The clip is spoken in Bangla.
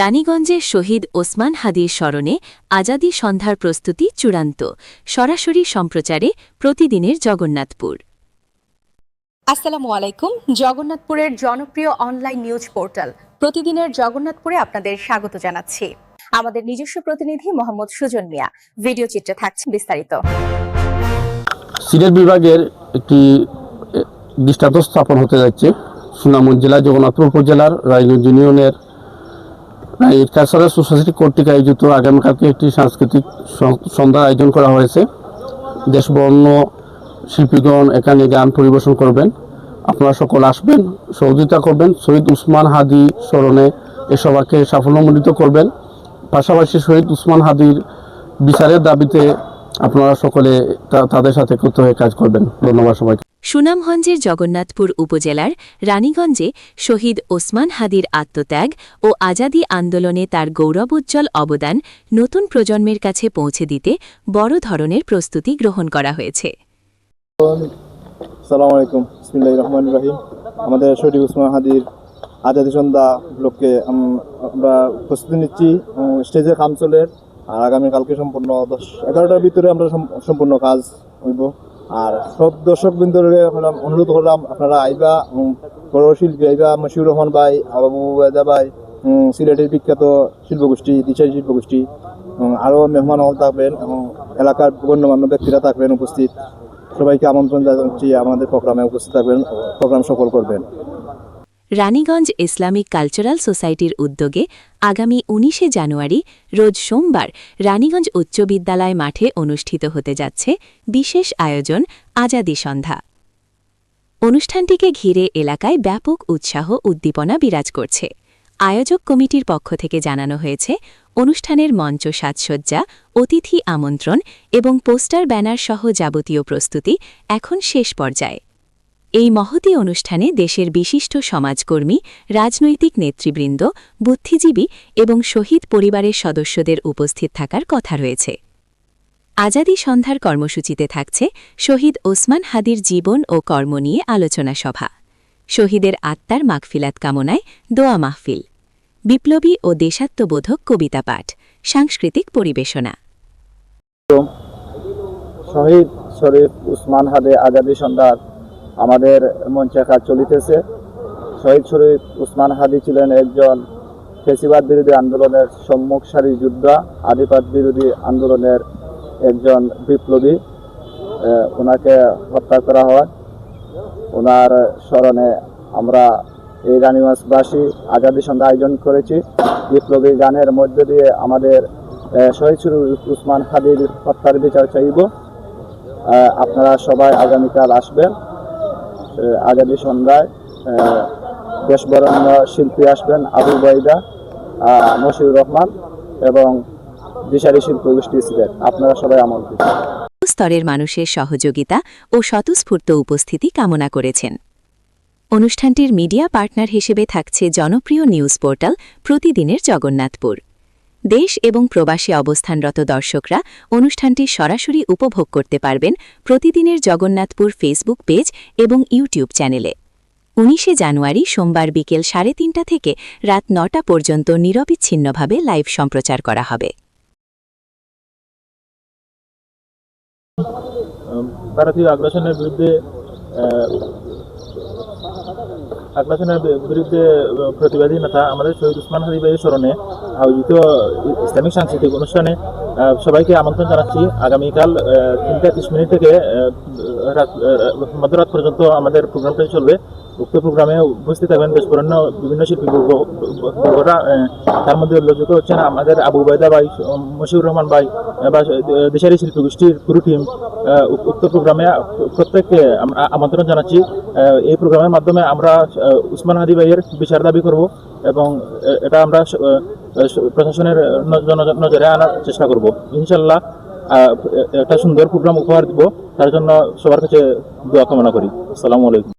রানীগঞ্জে শহীদ ওসমান হাদির স্মরণে আজাদি সন্ধ্যার প্রস্তুতি চূড়ান্ত। সরাসরি সম্প্রচারে প্রতিদিনের জগন্নাথপুর। আসসালামু আলাইকুম। জগন্নাথপুরের জনপ্রিয় অনলাইন নিউজ পোর্টাল প্রতিদিনের জগন্নাথপুরে আপনাদের স্বাগত জানাচ্ছি। আমাদের নিজস্ব প্রতিনিধি মোহাম্মদ সুজন মিয়া। ভিডিও চিত্রে থাকছে বিস্তারিত। সিলেট বিভাগের একটি দৃষ্টান্ত স্থাপন হতে যাচ্ছে। সুনামগঞ্জ জেলা জগন্নাথপুর উপজেলার রায়গঞ্জ ইউনিয়নের রাইট কালচারাল সোসাইটি কর্তৃক আয়োজিত আগামীকালকে একটি সাংস্কৃতিক স- সন্ধ্যার আয়োজন করা হয়েছে। দেশবর্ণ শিল্পীগণ এখানে গান পরিবেশন করবেন। আপনারা সকল আসবেন, সহযোগিতা করবেন। শহীদ উসমান হাদি স্মরণে এ সভাকে সাফল্যমণ্ডিত করবেন। পাশাপাশি শহীদ উসমান হাদির বিচারের দাবিতে আপনারা সকলে তাদের সাথে একত্র হয়ে কাজ করবেন। ধন্যবাদ সবাইকে। সুনামগঞ্জের জগন্নাথপুর উপজেলার রানীগঞ্জে শহীদ ওসমান হাদির আত্মত্যাগ ও আজাদি আন্দোলনে তার গৌরবোজ্জ্বল অবদান নতুন প্রজন্মের কাছে পৌঁছে দিতে বড় ধরনের প্রস্তুতি গ্রহণ করা হয়েছে। রহমান রাহিম। আমাদের শরীফ উসমান হাদির আজাদি সন্ধ্যা উপলক্ষে আমরা প্রস্তুতি নিচ্ছি উম, স্টেজের কাম চলে আর আগামীকালকে সম্পূর্ণ দশ এগারোটার ভিতরে আমরা সম- সম্পূর্ণ কাজ হইব। আর সব দর্শক বৃন্দরে অনুরোধ করলাম, আপনারা আইবা শিল্পী আইবা মশিউর রহমান ভাই, আবু বেদা ভাই সিলেটের বিখ্যাত শিল্পগোষ্ঠী দিশারি শিল্পগোষ্ঠী আরও মেহমান হল থাকবেন এবং এলাকার গণ্যমান্য ব্যক্তিরা থাকবেন উপস্থিত। সবাইকে আমন্ত্রণ জানাচ্ছি, আমাদের প্রোগ্রামে উপস্থিত থাকবেন, প্রোগ্রাম সফল করবেন। রানীগঞ্জ ইসলামিক কালচারাল সোসাইটির উদ্যোগে আগামী উনিশে জানুয়ারি, রোজ সোমবার, রানীগঞ্জ উচ্চ বিদ্যালয় মাঠে অনুষ্ঠিত হতে যাচ্ছে বিশেষ আয়োজন আজাদি সন্ধ্যা। অনুষ্ঠানটিকে ঘিরে এলাকায় ব্যাপক উৎসাহ, উদ্দীপনা বিরাজ করছে। আয়োজক কমিটির পক্ষ থেকে জানানো হয়েছে, অনুষ্ঠানের মঞ্চ সাজসজ্জা, অতিথি আমন্ত্রণ এবং পোস্টার, ব্যানার সহ যাবতীয় প্রস্তুতি এখন শেষ পর্যায়ে। এই মহতি অনুষ্ঠানে দেশের বিশিষ্ট সমাজকর্মী, রাজনৈতিক নেতৃবৃন্দ, বুদ্ধিজীবী এবং শহীদ পরিবারের সদস্যদের উপস্থিত থাকার কথা রয়েছে। আজাদি সন্ধ্যার কর্মসূচিতে থাকছে শহীদ ওসমান হাদির জীবন ও কর্ম নিয়ে আলোচনা সভা। শহীদের আত্মার মাগফিলাত কামনায় দোয়া মাহফিল। বিপ্লবী ও দেশাত্মবোধক কবিতা পাঠ, সাংস্কৃতিক পরিবেশনা। শহীদ শরীফ উসমান হাদে আজাদি সন্ধ্যার আমাদের মঞ্চে কাজ চলিতেছে। শহীদ শরীফ উসমান হাদি ছিলেন একজন ফেসিবাদ বিরোধী আন্দোলনের সম্মুখ সারির যোদ্ধা আধিপাত বিরোধী আন্দোলনের একজন বিপ্লবী। ওনাকে হত্যা করা হয়। ওনার স্মরণে আমরা এই রানীগঞ্জবাসী আজাদি সন্ধ্যা আয়োজন করেছি। বিপ্লবী গানের মধ্য দিয়ে আমাদের শহীদ শরীফ উসমান হাদির হত্যার বিচার চাইব। আপনারা সবাই আগামীকাল আসবেন। আজাদি সন্ধ্যায় আহ, দেশবরণ্য শিল্পী আসবেন আবু বাইদা মশিউর রহমান এবং দিশারি শিল্প গোষ্ঠী সিলেট। আপনারা সবাই আমন্ত্রিত স্তরের মানুষের সহযোগিতা ও স্বতঃস্ফূর্ত উপস্থিতি কামনা করেছেন। অনুষ্ঠানটির মিডিয়া পার্টনার হিসেবে থাকছে জনপ্রিয় নিউজ পোর্টাল প্রতিদিনের জগন্নাথপুর। দেশ এবং প্রবাসী অবস্থানরত দর্শকরা অনুষ্ঠানটি সরাসরি উপভোগ করতে পারবেন প্রতিদিনের জগন্নাথপুর ফেসবুক পেজ এবং ইউটিউব চ্যানেলে। উনিশে জানুয়ারি সোমবার বিকেল সাড়ে তিনটা থেকে রাত নটা পর্যন্ত নিরবিচ্ছিন্নভাবে লাইভ সম্প্রচার করা হবে। ভারতীয় আগ্রাসনের বিরুদ্ধে আগ্রাসনের বিরুদ্ধে প্রতিবাদী নেতা আমাদের শহীদ উসমান ভাইয়ের স্মরণে আয়োজিত ইসলামিক সাংস্কৃতিক অনুষ্ঠানে সবাইকে আমন্ত্রণ জানাচ্ছি। আগামীকাল তিনটা তিরিশ মিনিট থেকে মধ্যরাত পর্যন্ত আমাদের প্রোগ্রামটা চলবে। উক্ত প্রোগ্রামে উপস্থিত থাকবেন দেশবরণ্য বিভিন্ন শিল্পী বর্গ- তার মধ্যে উল্লেখযোগ্য হচ্ছেন আমাদের আবু বাইদা ভাই, মশিউর রহমান ভাই বা দেশারি শিল্পী গোষ্ঠীর পুরো টিম উক্ত প্রোগ্রামে প্রত্যেককে আমন্ত্রণ জানাচ্ছি। এই প্রোগ্রামের মাধ্যমে আমরা উসমান হাদি ভাইয়ের বিচার দাবি করব এবং এটা আমরা প্রশাসনের নজরে আনার চেষ্টা করব। ইনশাল্লাহ একটা সুন্দর প্রোগ্রাম উপহার দিব। তার জন্য সবার কাছে দোয়া কামনা করি। আসসালামু আলাইকুম।